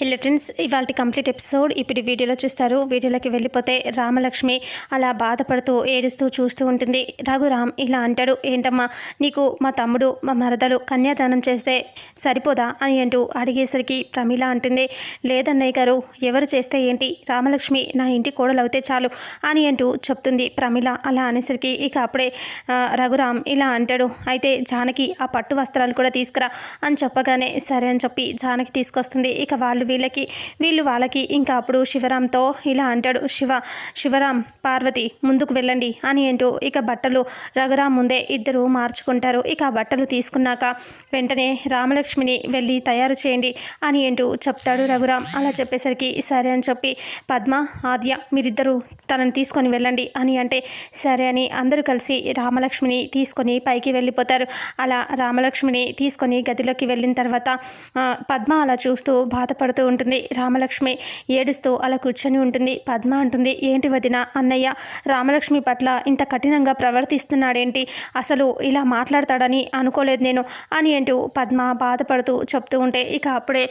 Hello friends ఇవాళ complete episode ఇప్పుడు వీడియోలో చూస్తారు వీడియోలోకి వెళ్ళిపోతే రామలక్ష్మి అలా బాధపడుతూ ఏడుస్తూ చూస్తూ ఉంటుంది. రఘురామ్ ఇలా అంటాడు ఏంటమ్మా నీకు మా తమ్ముడు మా మరదలు కన్యాదానం చేస్తే సరిపోదా? అని అంటూ అడిగేసరికి ప్రమీల అంటుంది లేదన్నయ్య గారు ఎవరు చేస్తే ఏంటి? రామలక్ష్మి నా ఇంటి కోడలు అవుతే చాలు అని అంటూ చెప్తుంది ప్రమీల. అలా అనేసరికి ఇక అప్పుడే రఘురామ్ ఇలా అంటాడు అయితే జానకి ఆ పట్టు వస్త్రాలు కూడా తీసుకురా అని చెప్పగానే సరే అని చెప్పి జానకి తీసుకొస్తుంది. ఇక వాళ్ళు వీళ్ళకి. వీళ్ళు వాళ్ళకి ఇంకా అప్పుడు శివరాంతో ఇలా అంటాడు శివ శివరాం పార్వతి ముందుకు వెళ్ళండి అని అంటూ ఇక బట్టలు రఘురాం ముందే ఇద్దరు మార్చుకుంటారు. ఇక బట్టలు తీసుకున్నాక వెంటనే రామలక్ష్మిని వెళ్ళి తయారు చేయండి అని అంటూ చెప్తాడు రఘురాం అలా చెప్పేసరికి సరే అని చెప్పి పద్మ ఆద్య మీరిద్దరూ తనని తీసుకొని వెళ్ళండి అని అంటే సరే అని అందరూ కలిసి రామలక్ష్మిని తీసుకొని పైకి వెళ్ళిపోతారు. అలా రామలక్ష్మిని తీసుకొని గదిలోకి వెళ్ళిన తర్వాత పద్మ అలా చూస్తూ బాధపడు బాధపడుతూ ఉంటుంది. రామలక్ష్మి ఏడుస్తూ అలా కూర్చొని ఉంటుంది. పద్మ అంటుంది ఏంటి వదిన అన్నయ్య రామలక్ష్మి పట్ల ఇంత కఠినంగా ప్రవర్తిస్తున్నాడేంటి? అసలు ఇలా మాట్లాడతాడని అనుకోలేదు నేను అని ఏంటో పద్మ బాధపడుతూ చెప్తూ ఉంటే ఇక అప్పుడే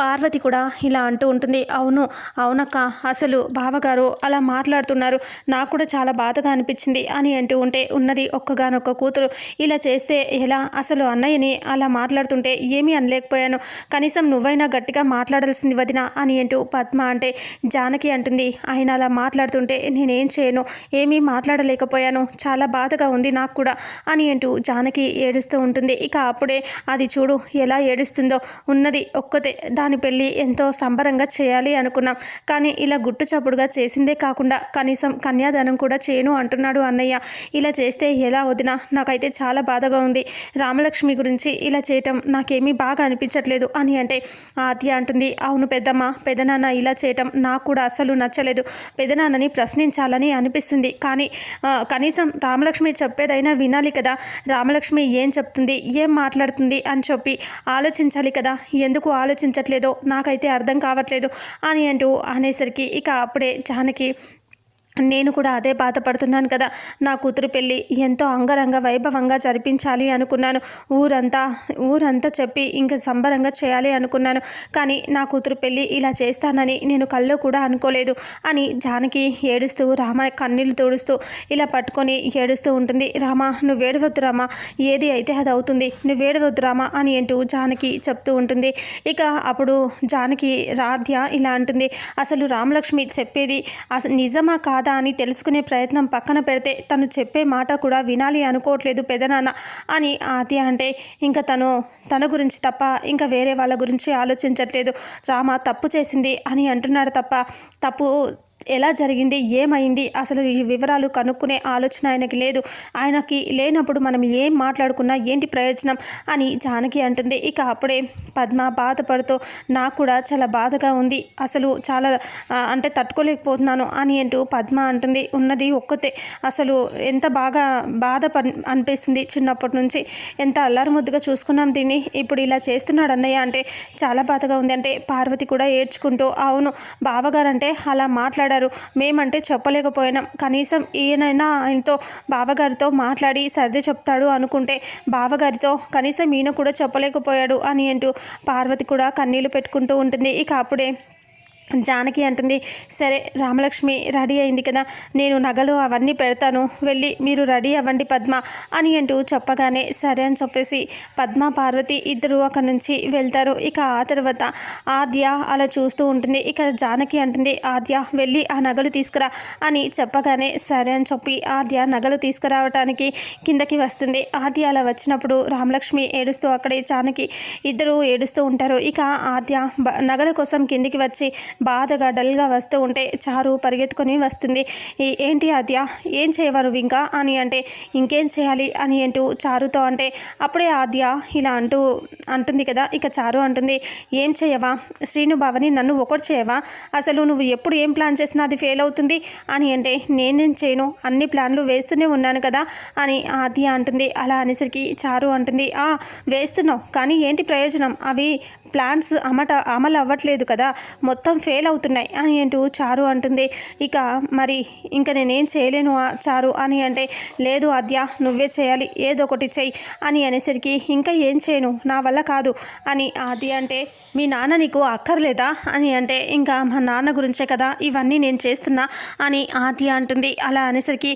పార్వతి కూడా ఇలా అంటూ ఉంటుంది అవును అవునక్క అసలు బావగారు అలా మాట్లాడుతున్నారు. నాకు కూడా చాలా బాధగా అనిపించింది అని అంటూ ఉంటే ఉన్నది ఒక్కగానొక్క కూతురు. ఇలా చేస్తే ఎలా? అసలు అన్నయ్యని అలా మాట్లాడుతుంటే ఏమీ అనలేకపోయాను. కనీసం నువ్వైనా గట్టిగా మాట్లాడాల్సింది వదిన అని అంటూ పద్మ అంటే జానకి అంటుంది. ఆయన అలా మాట్లాడుతుంటే నేనేం చేయను? ఏమీ మాట్లాడలేకపోయాను. చాలా బాధగా ఉంది నాకు కూడా అని అంటూ జానకి ఏడుస్తూ ఉంటుంది. ఇక అప్పుడే అది చూడు ఎలా ఏడుస్తుందో. ఉన్నది ఒక్కతే. దాని పెళ్ళి ఎంతో సంబరంగా చేయాలి అనుకున్నాం. కానీ ఇలా గుట్టు చప్పుడుగా చేసిందే కాకుండా కనీసం కన్యాదానం కూడా చేయను అంటున్నాడు అన్నయ్య. ఇలా చేస్తే ఎలా వదినా? నాకైతే చాలా బాధగా ఉంది. రామలక్ష్మి గురించి ఇలా చేయటం నాకేమీ బాగా అనిపించట్లేదు అని అంటే ఆద్య అంటుంది. అవును పెద్దమ్మ పెదనాన్న ఇలా చేయటం నాకు కూడా అసలు నచ్చలేదు. పెదనాన్నని ప్రశ్నించాలని అనిపిస్తుంది. కానీ కనీసం రామలక్ష్మి చెప్పేదైనా వినాలి కదా. రామలక్ష్మి ఏం చెప్తుంది ఏం మాట్లాడుతుంది అని చెప్పి ఆలోచించాలి కదా. ఎందుకు ఆలోచించట్లేదో నాకైతే అర్థం కావట్లేదు అని అంటూ అనేసరికి ఇక అప్పుడే జానకి నేను కూడా అదే బాధపడుతున్నాను కదా. నా కూతురు పెళ్ళి ఎంతో అంగరంగ వైభవంగా జరిపించాలి అనుకున్నాను. ఊరంతా ఊరంతా చెప్పి ఇంకా సంబరంగా చేయాలి అనుకున్నాను. కానీ నా కూతురు పెళ్ళి ఇలా చేస్తానని నేను కల్లో కూడా అనుకోలేదు అని జానకి ఏడుస్తూ రామ కన్నీళ్ళు తోడుస్తూ ఇలా పట్టుకొని ఏడుస్తూ ఉంటుంది. రామ నువ్వేడవద్దు రామ ఏది అయితే అది అవుతుంది. నువ్వేడవద్దు రామ అని అంటూ జానకి చెప్తూ ఉంటుంది. ఇక అప్పుడు జానకి రాధ్య ఇలా అంటుంది. అసలు రామలక్ష్మి చెప్పేది అసలు నిజమా కాదా అని తెలుసుకునే ప్రయత్నం పక్కన పెడితే తను చెప్పే మాట కూడా వినాలి అనుకోవట్లేదు పెదనాన్న అని ఆతి అంటే ఇంకా తను తన గురించి తప్ప ఇంకా వేరే వాళ్ళ గురించి ఆలోచించట్లేదు. రామ తప్పు చేసింది అని అంటున్నాడు తప్ప తప్పు ఎలా జరిగింది? ఏమైంది? అసలు ఈ వివరాలు కనుక్కునే ఆలోచన ఆయనకి లేదు. ఆయనకి లేనప్పుడు మనం ఏం మాట్లాడుకున్నా ఏంటి ప్రయోజనం అని జానకి అంటుంది. ఇక అప్పుడే పద్మ బాధపడుతూ నాకు కూడా చాలా బాధగా ఉంది. అసలు చాలా అంటే తట్టుకోలేకపోతున్నాను అని అంటూ పద్మ అంటుంది. ఉన్నది ఒక్కతే. అసలు ఎంత బాగా బాధ అనిపిస్తుంది చిన్నప్పటి నుంచి. ఎంత అల్లారు ముద్దుగా చూసుకున్నాం దీన్ని. ఇప్పుడు ఇలా చేస్తున్నాడు అన్నయ్య అంటే చాలా బాధగా ఉంది. అంటే పార్వతి కూడా ఏడ్చుకుంటూ అవును బావగారంటే అలా మాట్లాడు మాట్లాడారు. మేమంటే చెప్పలేకపోయినాం. కనీసం ఈయనైనా ఆయనతో బావగారితో మాట్లాడి సర్ది చెప్తాడు అనుకుంటే బావగారితో కనీసం ఈయన కూడా చెప్పలేకపోయాడు అని అంటూ పార్వతి కూడా కన్నీళ్ళు పెట్టుకుంటూ ఉంటుంది. ఇక అప్పుడే జానకి అంటుంది సరే రామలక్ష్మి రెడీ అయింది కదా నేను నగలు అవన్నీ పెడతాను వెళ్ళి మీరు రెడీ అవ్వండి పద్మ అని అంటూ చెప్పగానే సరే అని చెప్పేసి పద్మ పార్వతి ఇద్దరు అక్కడి నుంచి వెళ్తారు. ఇక ఆ తర్వాత ఆద్య అలా చూస్తూ ఉంటుంది. ఇక జానకి అంటుంది ఆద్య వెళ్ళి ఆ నగలు తీసుకురా అని చెప్పగానే సరే అని చెప్పి ఆద్య నగలు తీసుకురావటానికి కిందకి వస్తుంది. ఆద్య అలా వచ్చినప్పుడు రామలక్ష్మి ఏడుస్తూ అక్కడే జానకి ఇద్దరు ఏడుస్తూ ఉంటారు. ఇక ఆద్య బ- నగల కోసం కిందికి వచ్చి బాధగా డల్గా వస్తూ ఉంటే చారు పరిగెత్తుకొని వస్తుంది. ఏంటి ఆద్య? ఏం చేయవారు ఇంకా? అని అంటే ఇంకేం చేయాలి? అని అంటూ చారుతో అంటే అప్పుడే ఆద్య ఇలా అంటూ అంటుంది కదా ఇక చారు అంటుంది ఏం చేయవా? శ్రీను భావని నన్ను ఒకటి చేయవా? అసలు నువ్వు ఎప్పుడు ఏం ప్లాన్ చేసినా అది ఫెయిల్ అవుతుంది? అని అంటే నేనేం చేయను అన్ని ప్లాన్లు వేస్తూనే ఉన్నాను కదా? అని ఆద్య అంటుంది. అలా అనేసరికి చారు అంటుంది వేస్తున్నావు కానీ ఏంటి ప్రయోజనం? అవి ప్లాన్స్ అమట అమలు అవ్వట్లేదు కదా మొత్తం ఫెయిల్ అవుతున్నాయి అని అంటూ చారు అంటుంది. ఇక మరి ఇంకా నేనేం చేయలేను చారు అని అంటే లేదు ఆద్య నువ్వే చేయాలి ఏదో ఒకటి చెయ్యి అని అనేసరికి ఇంకా ఏం చేయను నా వల్ల కాదు అని ఆద్య అంటే మీ నాన్న నీకు అక్కర్లేదా అని అంటే ఇంకా మా నాన్న గురించే కదా ఇవన్నీ నేను చేస్తున్నా అని ఆద్య అంటుంది. అలా అనేసరికి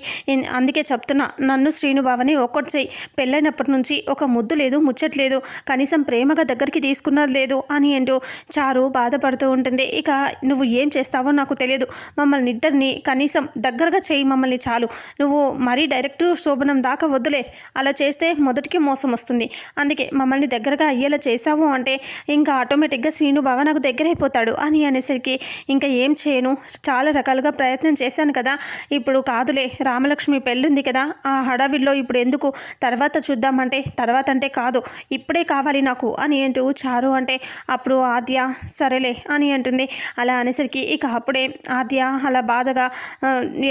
అందుకే చెప్తున్నా నన్ను శ్రీనుబావని ఒక్కటి చెయ్యి. పెళ్ళైనప్పటి నుంచి ఒక ముద్దు లేదు ముచ్చట్లేదు కనీసం ప్రేమగా దగ్గరికి తీసుకున్నది లేదు. లేదు అని అంటూ చారు బాధపడుతూ ఉంటుంది. ఇక నువ్వు ఏం చేస్తావో నాకు తెలియదు. మమ్మల్ని ఇద్దరిని కనీసం దగ్గరగా చేయి మమ్మల్ని చాలు. నువ్వు మరీ డైరెక్ట్ శోభనం దాకా వద్దులే. అలా చేస్తే మొదటికి మోసం వస్తుంది. అందుకే మమ్మల్ని దగ్గరగా అయ్యేలా చేసావు అంటే ఇంకా ఆటోమేటిక్గా శ్రీను బావ నాకు దగ్గర అయిపోతాడు అని అనేసరికి ఇంకా ఏం చేయను? చాలా రకాలుగా ప్రయత్నం చేశాను కదా. ఇప్పుడు కాదులే రామలక్ష్మి పెళ్ళుంది కదా. ఆ హడావిడిలో ఇప్పుడు ఎందుకు? తర్వాత చూద్దామంటే తర్వాత అంటే కాదు. ఇప్పుడే కావాలి నాకు అని అంటూ చారు అంటే అప్పుడు ఆద్య సరేలే అని అంటుంది. అలా అనేసరికి ఇక అప్పుడే ఆద్య అలా బాధగా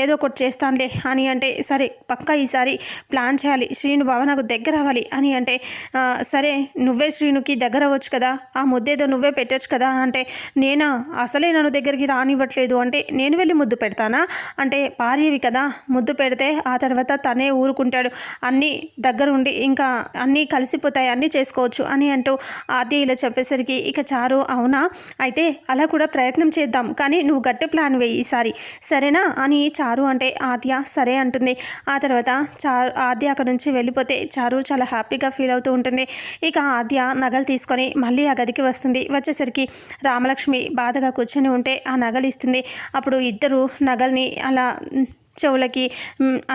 ఏదో ఒకటి చేస్తానులే అని అంటే సరే పక్కా ఈసారి ప్లాన్ చేయాలి. శ్రీను బావ నాకు దగ్గర అవ్వాలి అని అంటే సరే నువ్వే శ్రీనుకి దగ్గర అవ్వచ్చు కదా. ఆ ముద్దేదో నువ్వే పెట్టొచ్చు కదా అంటే నేనా? అసలే నన్ను దగ్గరికి రానివ్వట్లేదు అంటే నేను వెళ్ళి ముద్దు పెడతానా? అంటే భార్యవి కదా ముద్దు పెడితే ఆ తర్వాత తనే ఊరుకుంటాడు. అన్నీ దగ్గరుండి ఇంకా అన్నీ కలిసిపోతాయి అన్నీ చేసుకోవచ్చు అని అంటూ ఆద్య ఇలా చెప్పేసరికి ఇక చారు అవునా? అయితే అలా కూడా ప్రయత్నం చేద్దాం. కానీ నువ్వు గట్టి ప్లాన్ వేయి ఈసారి. సరేనా? అని చారు అంటే ఆద్య సరే అంటుంది. ఆ తర్వాత చారు ఆద్య అక్కడ నుంచి వెళ్ళిపోతే చారు చాలా హ్యాపీగా ఫీల్ అవుతూ ఉంటుంది. ఇక ఆద్య నగలు తీసుకొని మళ్ళీ ఆ గదికి వస్తుంది. వచ్చేసరికి రామలక్ష్మి బాధగా కూర్చొని ఉంటే ఆ నగలు ఇస్తుంది. అప్పుడు ఇద్దరు నగల్ని అలా చెవులకి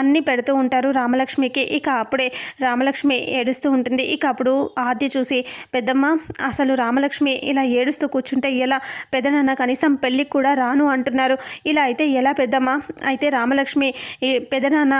అన్నీ పెడుతూ ఉంటారు రామలక్ష్మికి. ఇక అప్పుడే రామలక్ష్మి ఏడుస్తూ ఉంటుంది. ఇక అప్పుడు ఆద్య చూసి పెద్దమ్మ అసలు రామలక్ష్మి ఇలా ఏడుస్తూ కూర్చుంటే ఎలా? పెద్దనన్న కనీసం పెళ్ళికి కూడా రాను అంటున్నారు. ఇలా అయితే ఎలా పెద్దమ్మ? అయితే రామలక్ష్మి ఈ పెదనాన్న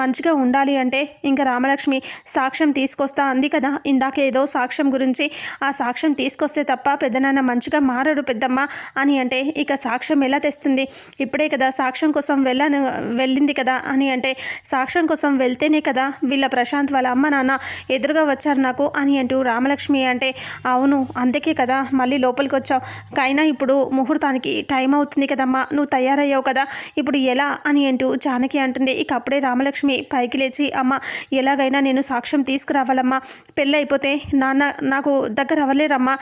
మంచిగా ఉండాలి అంటే ఇంకా రామలక్ష్మి సాక్ష్యం తీసుకొస్తా అంది కదా. ఇందాక ఏదో సాక్ష్యం గురించి ఆ సాక్ష్యం తీసుకొస్తే తప్ప పెద్దనాన్న మంచిగా మారడు పెద్దమ్మ అని అంటే ఇక సాక్ష్యం ఎలా తెస్తుంది? ఇప్పుడే కదా సాక్ష్యం కోసం వెళ్ళాను వెళ్ళింది కదా అని అంటే సాక్ష్యం కోసం వెళ్తేనే కదా వీళ్ళ ప్రశాంత్ వాళ్ళ అమ్మ నాన్న ఎదురుగా వచ్చారు నాకు అని అంటూ రామలక్ష్మి అంటే అవును అందుకే కదా మళ్ళీ లోపలికి వచ్చావు. కైనా ఇప్పుడు ముహూర్తానికి టైం అవుతుంది కదమ్మా నువ్వు తయారయ్యావు కదా ఇప్పుడు ఎలా? అని అంటూ జానకి అంటుంది. ఇక అప్పుడే రామలక్ష్మి పైకి లేచి అమ్మ ఎలాగైనా నేను సాక్ష్యం తీసుకురావాలమ్మా. పెళ్ళి అయిపోతే నాన్న నాకు దగ్గర అవ్వలేరమ్మా.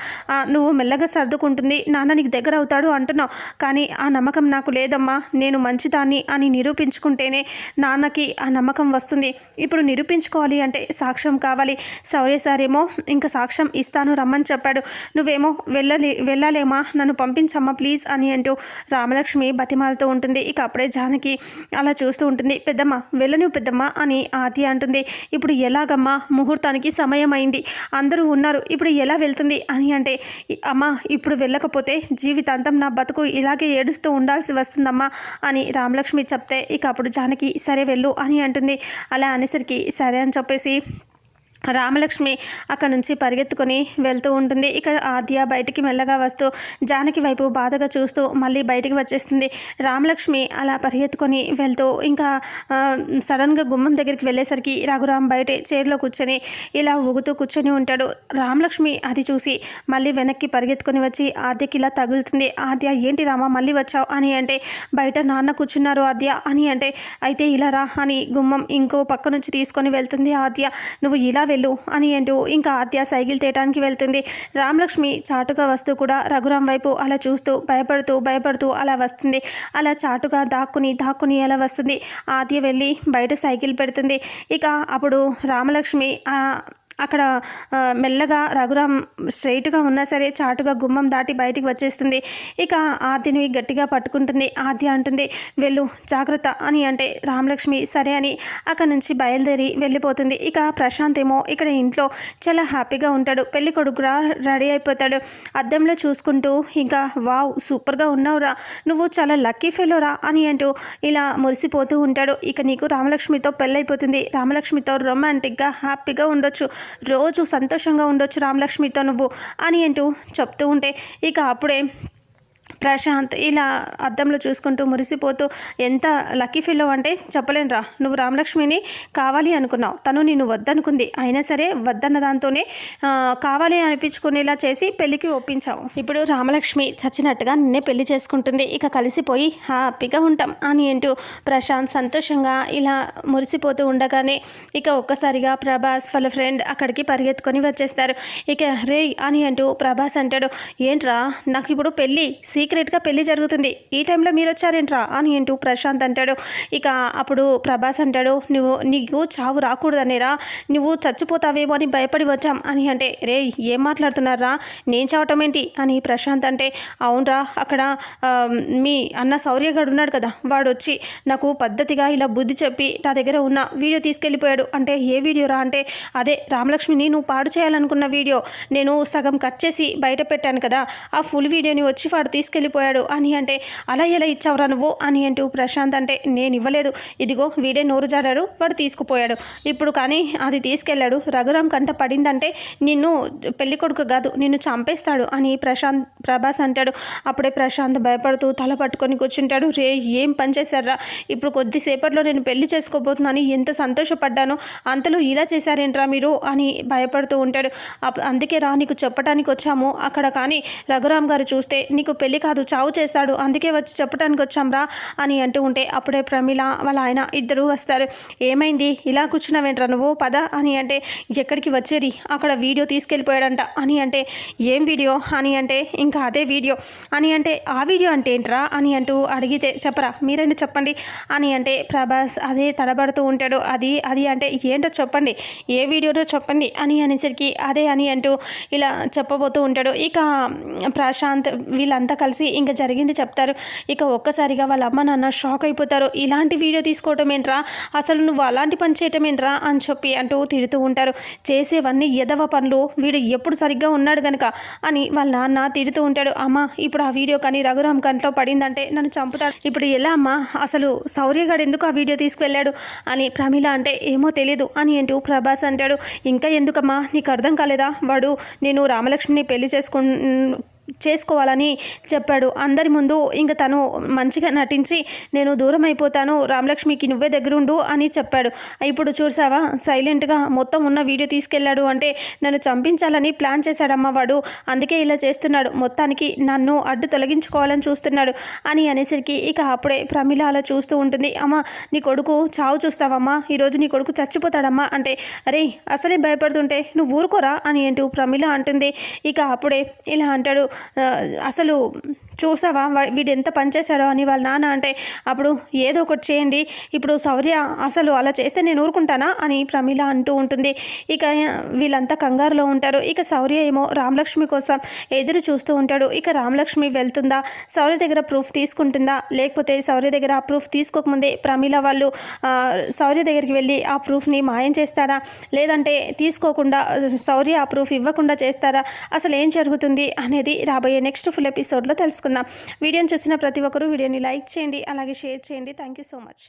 నువ్వు మెల్లగా సర్దుకుంటుంది. నాన్న నీకు దగ్గర అవుతాడు అంటున్నావు. కానీ ఆ నమ్మకం నాకు లేదమ్మా. నేను మంచిదాన్ని అని నిరూపించుకుంటేనే నాన్నకి ఆ నమ్మకం వస్తుంది. ఇప్పుడు నిరూపించుకోవాలి అంటే సాక్ష్యం కావాలి. సౌర్య సారేమో ఇంకా సాక్ష్యం ఇస్తాను రమ్మని చెప్పాడు. నువ్వేమో వెళ్ళలే వెళ్ళాలేమా? నన్ను పంపించమ్మా ప్లీజ్ అని అంటూ రామలక్ష్మి బతిమాలతో ఉంటుంది. ఇక అప్పుడే జానకి అలా చూస్తూ ఉంటుంది. పెద్దమ్మ వెళ్ళను పెద్దమ్మ అని ఆతి అంటుంది. ఇప్పుడు ఎలాగమ్మా? ముహూర్తానికి సమయం అయింది అందరూ ఉన్నారు. ఇప్పుడు ఎలా వెళ్తుంది? అని అంటే అమ్మ ఇప్పుడు వెళ్ళకపోతే జీవితాంతం నా బతుకు ఇలాగే ఏడుస్తూ ఉండాల్సి వస్తుందమ్మా అని రామలక్ష్మి చెప్తే ఇక అప్పుడు జానకి సరే వెళ్ళు అని అంటుంది. అలా అనేసరికి సరే అని చెప్పేసి రామలక్ష్మి అక్కడ నుంచి పరిగెత్తుకొని వెళ్తూ ఉంటుంది. ఇక ఆద్య బయటికి మెల్లగా వస్తూ జానకి వైపు బాధగా చూస్తూ మళ్ళీ బయటికి వచ్చేస్తుంది. రామలక్ష్మి అలా పరిగెత్తుకొని వెళ్తూ ఇంకా సడన్గా గుమ్మం దగ్గరికి వెళ్ళేసరికి రఘురామ్ బయటే చైర్లో కూర్చొని ఇలా ఊగుతూ కూర్చొని ఉంటాడు. రామలక్ష్మి అది చూసి మళ్ళీ వెనక్కి పరిగెత్తుకొని వచ్చి ఆద్యకి ఇలా తగులుతుంది. ఆద్య ఏంటి రామా మళ్ళీ వచ్చావు? అని అంటే బయట నాన్న కూర్చున్నారు ఆద్య అని అంటే అయితే ఇలా రా అని గుమ్మం ఇంకో పక్క నుంచి తీసుకొని వెళ్తుంది ఆద్య. నువ్వు ఇలా వెళ్ళు అని అంటూ ఇంకా ఆద్య సైకిల్ తేయటానికి వెళ్తుంది. రామలక్ష్మి చాటుగా వస్తూ కూడా రఘురాం వైపు అలా చూస్తూ భయపడుతూ భయపడుతూ అలా వస్తుంది. అలా చాటుగా దాక్కుని దాక్కుని అలా వస్తుంది. ఆద్య వెళ్ళి బయట సైకిల్ పెడుతుంది. ఇక అప్పుడు రామలక్ష్మి అక్కడ మెల్లగా రఘురామ్ స్ట్రైట్గా ఉన్నా సరే చాటుగా గుమ్మం దాటి బయటికి వచ్చేస్తుంది. ఇక ఆద్యని గట్టిగా పట్టుకుంటుంది. ఆద్య అంటుంది వెళ్ళు జాగ్రత్త అని అంటే రామలక్ష్మి సరే అని అక్కడ నుంచి బయలుదేరి వెళ్ళిపోతుంది. ఇక ప్రశాంత్ ఏమో ఇక్కడ ఇంట్లో చాలా హ్యాపీగా ఉంటాడు. పెళ్ళి కొడుకురా రెడీ అయిపోతాడు. అద్దంలో చూసుకుంటూ ఇంకా వావ్ సూపర్గా ఉన్నావురా. నువ్వు చాలా లక్కీ ఫెలోరా అని అంటూ ఇలా మురిసిపోతూ ఉంటాడు. ఇక నీకు రామలక్ష్మితో పెళ్ళైపోతుంది. రామలక్ష్మితో రొమాంటిక్గా హ్యాపీగా ఉండొచ్చు. రోజు సంతోషంగా ఉండొచ్చు రామలక్ష్మితో నువ్వు అని అంటూ చెప్తూ ఉంటే ఇక అప్పుడే ప్రశాంత్ ఇలా అద్దంలో చూసుకుంటూ మురిసిపోతూ ఎంత లక్కీ ఫీల్ అంటే చెప్పలేనురా. నువ్వు రామలక్ష్మిని కావాలి అనుకున్నావు. తను నేను వద్దనుకుంది. అయినా సరే వద్దన్న దాంతోనే కావాలి అనిపించుకునేలా చేసి పెళ్ళికి ఒప్పించావు. ఇప్పుడు రామలక్ష్మి చచ్చినట్టుగా నిన్నే పెళ్ళి చేసుకుంటుంది. ఇక కలిసిపోయి హ్యాపీగా ఉంటాం అని అంటూ ప్రశాంత్ సంతోషంగా ఇలా మురిసిపోతూ ఉండగానే ఇక ఒక్కసారిగా ప్రభాస్ వాళ్ళ ఫ్రెండ్ అక్కడికి పరిగెత్తుకొని వచ్చేస్తారు. ఇక రే అని అంటూ ప్రభాస్ అంటాడు ఏంట్రా? నాకు ఇప్పుడు పెళ్ళి సీక్రెట్గా పెళ్ళి జరుగుతుంది. ఈ టైంలో మీరు వచ్చారేంట్రా అని ఏంటూ ప్రశాంత్ అంటాడు. ఇక అప్పుడు ప్రభాస్ అంటాడు నువ్వు నీకు చావు రాకూడదనేరా. నువ్వు చచ్చిపోతావేమో అని భయపడి వచ్చాం. అని అంటే రే ఏం మాట్లాడుతున్నారా నేను చావటం ఏంటి? అని ప్రశాంత్ అంటే అవునరా అక్కడ మీ అన్న సౌర్యగాడు ఉన్నాడు కదా వాడు వచ్చి నాకు పద్ధతిగా ఇలా బుద్ధి చెప్పి నా దగ్గర ఉన్న వీడియో తీసుకెళ్ళిపోయాడు. అంటే ఏ వీడియో రా అంటే అదే రామలక్ష్మిని నువ్వు పాడు చేయాలనుకున్న వీడియో. నేను సగం కట్ చేసి బయట పెట్టాను కదా ఆ ఫుల్ వీడియోని వచ్చి వాడు తీసుకు తీసుకెళ్ళిపోయాడు. అని అంటే అలా ఎలా ఇచ్చావురా నువ్వు? అని అంటూ ప్రశాంత్ అంటే నేను ఇవ్వలేదు. ఇదిగో వీడే నోరు జాడాడు వాడు తీసుకుపోయాడు. ఇప్పుడు కానీ అది తీసుకెళ్ళాడు. రఘురామ్ కంట పడిందంటే నిన్ను పెళ్ళి కొడుకు కాదు నిన్ను చంపేస్తాడు అని ప్రశాంత్ ప్రభాస్ అంటాడు. అప్పుడే ప్రశాంత్ భయపడుతూ తల పట్టుకొని కూర్చుంటాడు. రే ఏం పని చేశారా? ఇప్పుడు కొద్దిసేపట్లో నేను పెళ్ళి చేసుకోబోతున్నాను. ఎంత సంతోషపడ్డాను అంతలో ఇలా చేశారేంట్రా మీరు? అని భయపడుతూ ఉంటాడు. అందుకే రా నీకు చెప్పడానికి వచ్చాము. అక్కడ కానీ రఘురామ్ గారు చూస్తే నీకు పెళ్ళి కాదు చావు చేస్తాడు. అందుకే వచ్చి చెప్పడానికి వచ్చాంరా అని అంటూ ఉంటే అప్పుడే ప్రమిళ వాళ్ళ ఆయన ఇద్దరు వస్తారు. ఏమైంది? ఇలా కూర్చున్నావేంట్రా నువ్వు? పద అని అంటే ఎక్కడికి వచ్చేది? అక్కడ వీడియో తీసుకెళ్ళిపోయాడంట అని అంటే ఏం వీడియో? అని అంటే ఇంకా అదే వీడియో. అని అంటే ఆ వీడియో అంటే ఏంట్రా? అని అంటూ అడిగితే చెప్పరా? మీరైనా చెప్పండి. అని అంటే ప్రభాస్ అదే తడబడుతూ ఉంటాడు. అది అది అంటే ఏంటో చెప్పండి. ఏ వీడియోనో చెప్పండి. అని అనేసరికి అదే అని అంటూ ఇలా చెప్పబోతూ ఉంటాడు. ఇక ప్రశాంత్ వీళ్ళంతా కలిసి ఇంకా జరిగింది చెప్తారు. ఇక ఒక్కసారిగా వాళ్ళ అమ్మ నాన్న షాక్ అయిపోతారు. ఇలాంటి వీడియో తీసుకోవటం ఏంట్రా? అసలు నువ్వు అలాంటి పని చేయటం ఏంట్రా? అని చెప్పి అంటూ తిడుతూ ఉంటారు. చేసేవన్నీ ఎదవ పనులు. వీడు ఎప్పుడు సరిగ్గా ఉన్నాడు గనక అని వాళ్ళ నాన్న తిడుతూ ఉంటాడు. అమ్మ ఇప్పుడు ఆ వీడియో కానీ రఘురామ్ కంట్లో పడిందంటే నన్ను చంపుతాడు ఇప్పుడు ఎలా అమ్మ? అసలు సౌర్యగాడు ఎందుకు ఆ వీడియో తీసుకువెళ్ళాడు అని ప్రమిళ అంటే ఏమో తెలియదు అని అంటూ ప్రభాస్ అంటాడు. ఇంకా ఎందుకమ్మా? నీకు అర్థం కాలేదా? వాడు నేను రామలక్ష్మిని పెళ్ళి చేసుకు చేసుకోవాలని చెప్పాడు. అందరి ముందు ఇంక తను మంచిగా నటించి నేను దూరం అయిపోతాను రామలక్ష్మికి నువ్వే దగ్గరుండు అని చెప్పాడు. ఇప్పుడు చూసావా? సైలెంట్గా మొత్తం ఉన్న వీడియో తీసుకెళ్ళాడు అంటే నన్ను చంపించాలని ప్లాన్ చేశాడమ్మ వాడు. అందుకే ఇలా చేస్తున్నాడు. మొత్తానికి నన్ను అడ్డు తొలగించుకోవాలని చూస్తున్నాడు అని అనేసరికి ఇక అప్పుడే ప్రమిళ అలా చూస్తూ ఉంటుంది. అమ్మ నీ కొడుకు చావు చూస్తావమ్మా. ఈరోజు నీ కొడుకు చచ్చిపోతాడమ్మా అంటే అరే అసలే భయపడుతుంటే నువ్వు ఊరుకోరా అని ఏంటూ ప్రమిళ అంటుంది. ఇక అప్పుడే ఇలా అంటాడు. అసలు చూసావా? వీడు ఎంత పనిచేశాడో అని వాళ్ళ నాన్న అంటే అప్పుడు ఏదో ఒకటి చేయండి. ఇప్పుడు శౌర్య అసలు అలా చేస్తే నేను ఊరుకుంటానా? అని ప్రమీల అంటూ ఉంటుంది. ఇక వీళ్ళంతా కంగారులో ఉంటారు. ఇక శౌర్య ఏమో రామలక్ష్మి కోసం ఎదురు చూస్తూ ఉంటాడు. ఇక రామలక్ష్మి వెళ్తుందా? శౌర్య దగ్గర ప్రూఫ్ తీసుకుంటుందా? లేకపోతే శౌర్య దగ్గర ఆ ప్రూఫ్ తీసుకోకముందే ప్రమీల వాళ్ళు శౌర్య దగ్గరికి వెళ్ళి ఆ ప్రూఫ్ని మాయం చేస్తారా? లేదంటే తీసుకోకుండా శౌర్య ఆ ప్రూఫ్ ఇవ్వకుండా చేస్తారా? అసలు ఏం జరుగుతుంది? అనేది రాబోయే నెక్స్ట్ ఫుల్ ఎపిసోడ్లో తెలుసుకుందాం. వీడియోని చూసిన ప్రతి ఒక్కరూ వీడియోని లైక్ చేయండి అలాగే షేర్ చేయండి. Thank you so much.